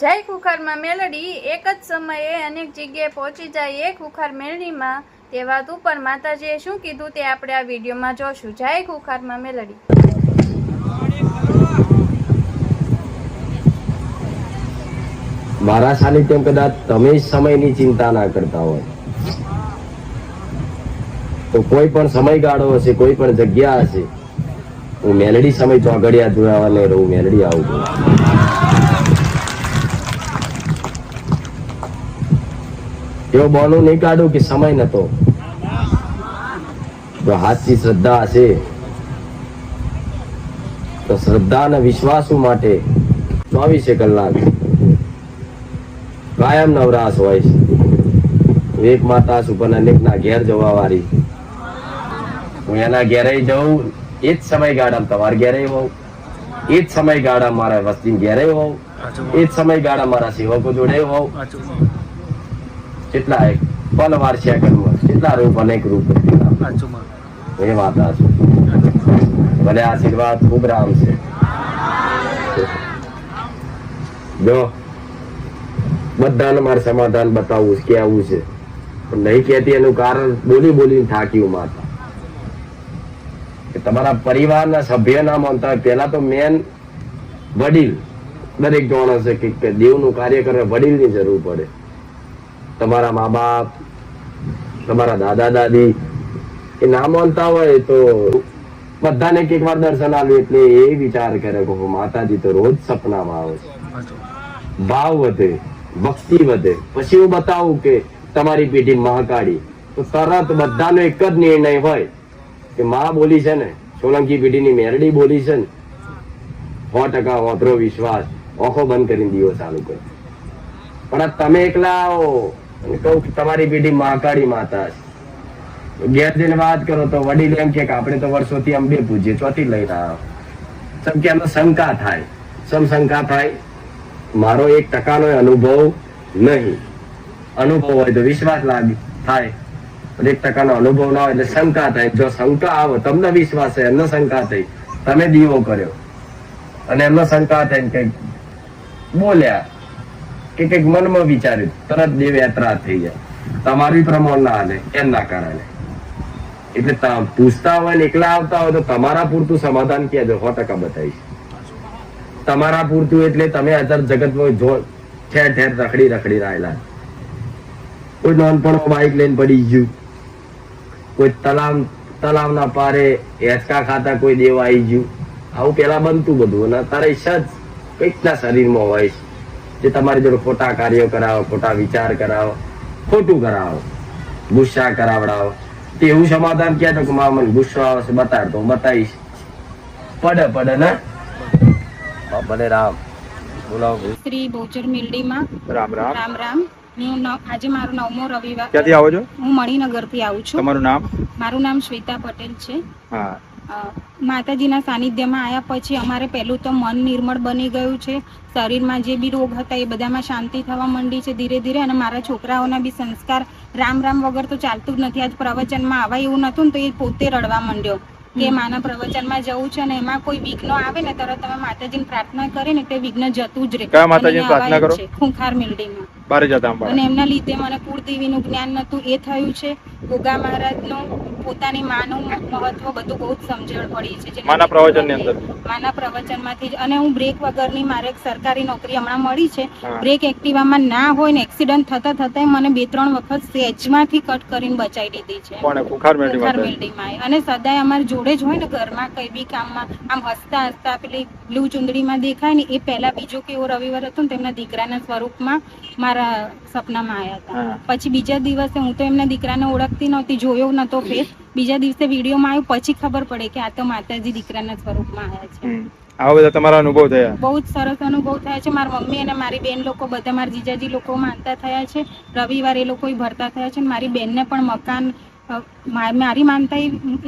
જય ખુખારમાં મેલડી, એક જ સમયે અનેક જગ્યાએ પહોંચી જાય એ ખુખાર મેલડીમાં. તે વાત ઉપર માતાજીએ શું કીધું તે આપણે આ વિડીયોમાં જોશું. જય ખુખારમાં મેલડી. મારા સાનિધ્યમ કદાચ તમે સમયની ચિંતા ના કરતા હોય. તો કોઈ પણ સમયગાળો હશે, કોઈ પણ જગ્યા હશે, હું મેલડી સમય ચોગડિયા જોવાને રહું, મેલડી આવું છું. એવો બોલો નહીં કાઢું કે સમય નતો. જો હાથની શ્રદ્ધા હશે તો શ્રદ્ધા અને વિશ્વાસ માટે ચોવીસે કલાક કાયમ નવરાશ હોય છે. એક માતા સુપર અનેકના ઘેર જવા વાળી હું એના ઘેરે જઉં, એ જ સમયગાળામાં તમારે ઘેરે હોઉં. એ જ સમયગાળા મારા વસ્તી ઘેરે હોઉં. એ જ સમયગાળા મારા સેવકો જોડે હોઉં. કેટલા એક પલ વારસ્યા કર્મ કેટલા રૂપ અનેક રૂપ એ માતા છે. ભલે આશીર્વાદ ખૂબ રામ છે. જો બધાને મારે સમાધાન બતાવવું છે કેવું છે. પણ નહીં કહેતી એનું કારણ બોલી બોલીને થાક્યું હું માતા. કે તમારા પરિવારના સભ્ય ના માનતા હોય પહેલા તો મેન વડીલ દરેક જોણ હશે કે- કે દેવનું કાર્ય કરે વડીલની જરૂર પડે. તમારા મા બાપ, તમારા દાદા, દાદી, એ ના માનતા હોય તો બધાને એક વાર દર્શન આવ્યું એટલે એ વિચાર કરે કે માતાજી તો રોજ સપનામાં આવે છે. ભાવ વધે, ભક્તિ વધે. પછી હું બતાવું કે તમારી પેઢી મહાકાળી. તો તરત બધાનો એક જ નિર્ણય હોય કે મા બોલી છે ને, સોલંકી પેઢીની મેરડી બોલી છે ને, સો ટકા ઓતરો વિશ્વાસ. ઓખો બંધ કરીને દીવો ચાલુ કરો. પણ તમે એકલા આવો. કહું કે તમારી પેઢી મહાકાળી માતા છે. ઘેર વાત કરો તો વડીલ એમ કે આપણે તો વર્ષોથી અંબે પૂજીએ ચોથી લઈને આવ્યો સમ કે એમને શંકા થાય. સમ શંકા થાય? મારો એક ટકાનો અનુભવ નહીં. અનુભવ હોય તો વિશ્વાસ લાગે થાય. એક ટકાનો અનુભવ ના હોય એટલે શંકા થાય. જો શંકા આવે, તમને વિશ્વાસ છે, એમનો શંકા થઈ. તમે દીવો કર્યો. અને એમનો શંકા થઈ કંઈક બોલ્યા. કે કંઈક મનમાં વિચાર્યું, તરત દેવ યાત્રા થઈ જાય. તમારી પ્રમાણ ના હાલે એમના કારણે. એટલે પૂછતા હોય ને, એકલા આવતા હોય તો તમારા પૂરતું સમાધાન કહેજો સો ટકા બતાવીશ. તમારા પૂરતું એટલે તમે અત્યારે જગતમાં જો ઠેર ઠેર રખડી રખડી રહેલા. કોઈ નાનપણમાં બાઇક લઈને પડી ગયું. કોઈ તલાવ, તલાવના પારે હેચકા ખાતા કોઈ દેવા આવી ગયું. આવું પેલા બનતું બધું. અને તારે ઈચ્છા જ કંઈકના શરીરમાં હોય છે. જે તમારી જોડે ખોટા કાર્યો કરાવો ખોટા વિચાર કરાવો ખોટું કરાવો ગુસ્સા કરાવડાવો. તે એવું સમાધાન ક્યાં તો કે મા મને ગુસ્સો આવશે બતાડ તો હું બતાવીશ. પડે પડે ને? ભલે રામ. બોલાવો શ્રી બોચર મિલડીમાં. રામ રામ. રામ રામ. હું આજે મારો નવમો રવિવાર. ક્યાંથી આવો છો? હું મણિનગરથી આવું છું. તમારું નામ? મારું નામ શ્વેતા પટેલ છે. હા. માતાજીના સાનિધ્યમાં આવ્યા પછી અમારે પહેલું તો મન નિર્મળ બની ગયું છે. શરીરમાં જે બી રોગ હતા એ બધામાં શાંતિ થવા માંડી છે ધીરે ધીરે અને મારા છોકરાઓના બી સંસ્કાર રામ રામ વગર તો ચાલતું જ નથી. આજ પ્રવચનમાં આવા એવું નતું ને તો એ પોતે રડવા માંડ્યો કે માના પ્રવચનમાં જવું છે અને એમાં કોઈ વિઘ્ન આવે ને તરત તમે માતાજીને પ્રાર્થના કરી ને તે વિઘ્ન જતું જ રહે કયા પ્રાર્થના કરો? ખૂંખાર મિલડીમાં બારે જતા અને એમના લીધે મને કુળદેવીનું જ્ઞાન નતું એ થયું છે. ગોગા મહારાજનું પોતાની માનું મહત્વ બધું બહુ જ સમજણ પડી છે. જેના માના પ્રવચનની અંદર. માના પ્રવચનમાંથી જ અને હું બ્રેક વગરની મારે સરકારી નોકરી હમણાં મળી છે. બ્રેક એક્ટિવામાં ના હોય ને એક્સિડન્ટ થતા થતા મને બે ત્રણ વખત સેજમાંથી કટ કરીને બચાવી દીધી છે. કુખાર બિલ્ડિંગમાં અને સદાય અમારી જોડે જ હોય ને ઘરમાં કઈ બી કામમાં આમ હસતા હસતા પેલી બ્લુ ચુંદડીમાં દેખાય ને એ પહેલા બીજો કેવો રવિવાર હતો ને તેમના દીકરાના સ્વરૂપમાં મારા સપનામાં આવ્યા હતા. પછી બીજા દિવસે હું તો એમના દીકરાને ઓળખતી નહોતી જોયો નતો ફેસ બીજા દિવસે વિડીયોમાં આવ્યું પછી ખબર પડે કે આ તો માતાજી દીકરાના સ્વરૂપમાં આવ્યા છે. આવા બધા તમારા અનુભવ થયા? બહુ જ સરસ અનુભવ થયા છે. મારી મમ્મી અને મારી બેન લોકો બધા મારા જીજાજી લોકો માનતા થયા છે. રવિવાર એ લોકો ભરતા થયા છે અને મારી બેનને પણ મકાન મારી માનતા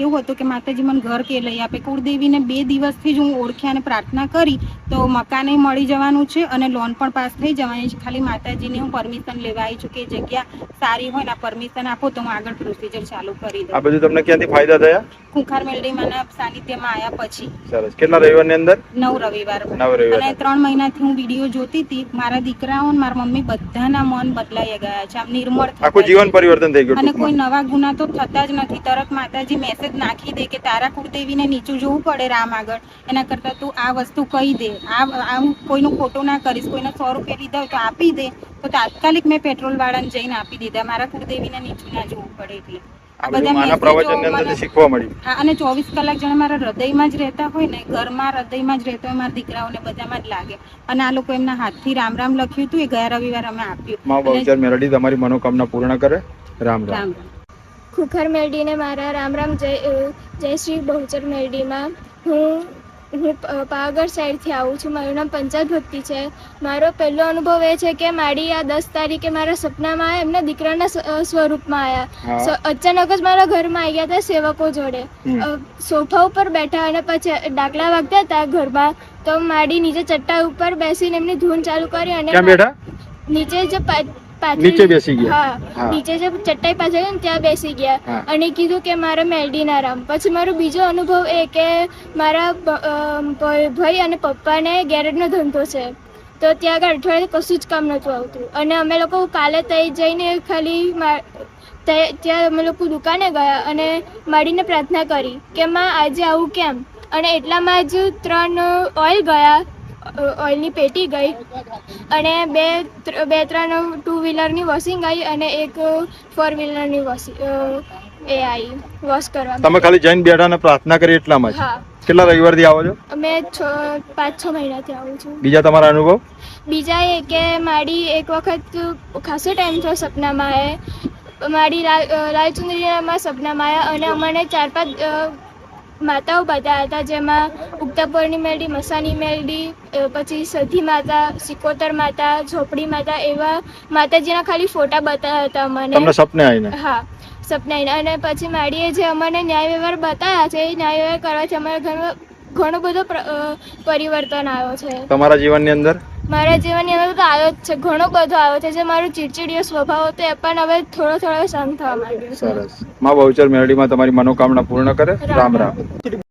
એવું હતું કે માતાજી મને ઘર કે લઈ આપે. કુળદેવીને બે દિવસથી જ હું ઓળખ્યા અને પ્રાર્થના કરી તો મકાને મળી જવાનું છે અને લોન પણ પાસ થઈ જવાની છે ખાલી માતાજીને હું પરમિશન લેવા આવી છું કે જગ્યા સારી હોય ને પરમિશન આપો તો હું આગળ પ્રોસિજર ચાલુ કરી આ દઉં બધું તમને ક્યાંથી ફાયદા થયા? કુંખાર મેલડીમાંના સાનિધ્યમાં આવ્યા પછી. સરસ. કેટલા રવિવારની અંદર? નવ રવિવાર. નવ રવિવાર અને ત્રણ મહિનાથી હું વીડિયો જોતી હતી. મારા દીકરાઓ મારા મમ્મી બધાના મન બદલાઈ ગયા છે. આમ નિર્મળ આખું જીવન પરિવર્તન થઈ ગયું અને કોઈ નવા ગુના તો થતા જ નથી. તરત માતાજી મેસેજ નાખી દે કે તારા કુળદેવીને નીચું જોવું પડે રામ આગળ. એના કરતાં તું આ વસ્તુ કહી દે. આ હું કોઈનું ખોટું ના કરીશ કોઈને સો રૂપિયા લીધા હોય તો આપી દે. તો તાત્કાલિક મેં પેટ્રોલ વાળાને જઈને આપી દીધા. મારા કુળદેવીને નીચું ના જોવું પડે એટલે. આ બધું શીખવા અને ચોવીસ કલાક જાણે મારા હૃદયમાં જ રહેતા હોય ને ઘરમાં હૃદયમાં જ રહેતા હોય મારા દીકરાઓને બધામાં જ લાગે. અને આ લોકો એમના હાથથી રામ રામ લખ્યું હતું એ ગયા રવિવાર અમે આપ્યું. માં બહુચર મેલડી તમારી મનોકામના પૂર્ણ કરે. રામ રામ. ખુખર મેલડીને મારા રામ રામ જય જય શ્રી બહુચર મેરડીમાં. હું હું પાવાગઢ સાઈડથી આવું છું. મારું નામ પંચાયત ભક્તિ છે. મારો પહેલો અનુભવ એ છે કે મારી આ દસ તારીખે મારા સપનામાં એમના દીકરાના સ્વરૂપમાં આવ્યા. અચાનક જ મારા ઘરમાં આવી ગયા હતા સેવકો જોડે. સોફા ઉપર બેઠા અને પછી ડાકલા વાગતા હતા ઘરમાં. તો માડી નીચે ચટ્ટા ઉપર બેસીને એમની ધૂન ચાલુ કરી અને નીચે જે પા- પાથરી- નીચે બેસી ગયા? હા. નીચે જે ચટાઈ પાછળ ને ત્યાં બેસી ગયા. અને કીધું કે મારા મેલડીના રામ પછી મારો બીજો અનુભવ એ કે મારા ભાઈ અને પપ્પાને ગેરેજનો ધંધો છે. તો ત્યાં આગળ અઠવાડિયે કશું જ કામ નહોતું આવતું. અને અમે લોકો કાલે ત્યાં જઈને ખાલી ત્યાં અમે લોકો દુકાને ગયા અને મળીને પ્રાર્થના કરી કે માં આજે આવું કેમ? અને એટલામાં જ ત્રણ ઓઇલ ગયા. ઓઇલની પેટી ગઈ અને બે બે ત્રણ ટુ વ્હીલરની વોશિંગ આવી અને એક ફોર વ્હીલરની વોશિંગ એ આવી વોશ કરવા તમે ખાલી જઈને બેઠા અને પ્રાર્થના કરી એટલામાં જ? કેટલા રવિવારથી આવો છો? અમે છ પાંચ છ મહિનાથી આવું છું. બીજા તમારા અનુભવ? બીજા એ કે મારી એક વખત ખાસો ટાઈમ થયો સપનામાં આવે મારી રાયચુંદરીમાં સપનામાં આવ્યા અને અમને ચાર પાંચ માતાઓ બતાવ્યા હતા જેમાં ઉગતાપોરની મેલડી મસાની મેલડી પછી સધી માતા સિકોતર માતા ઝોપડી માતા એવા માતાજીના ખાલી ફોટા બતાવ્યા હતા તમને અમને સપને આવીને હા સપનાઈને અને પછી માડીએ જે અમને ન્યાય વ્યવહાર બતાવ્યા છે એ ન્યાય વ્યવહાર કરવાથી અમારે ઘણો ઘણો બધો પરિવર્તન આવ્યો છે. તમારા જીવનની અંદર? મારા જીવનની અંદર તો આવ્યો જ છે ઘણો બધો આવ્યો છે જે મારો ચીડચીડિયો સ્વભાવ હતો એ પણ હવે થોડો થોડો શાંત થવા માંડ્યો સરસ. માં બહુચર મેળડીમાં તમારી મનોકામના પૂર્ણ કરે. રામ રામ.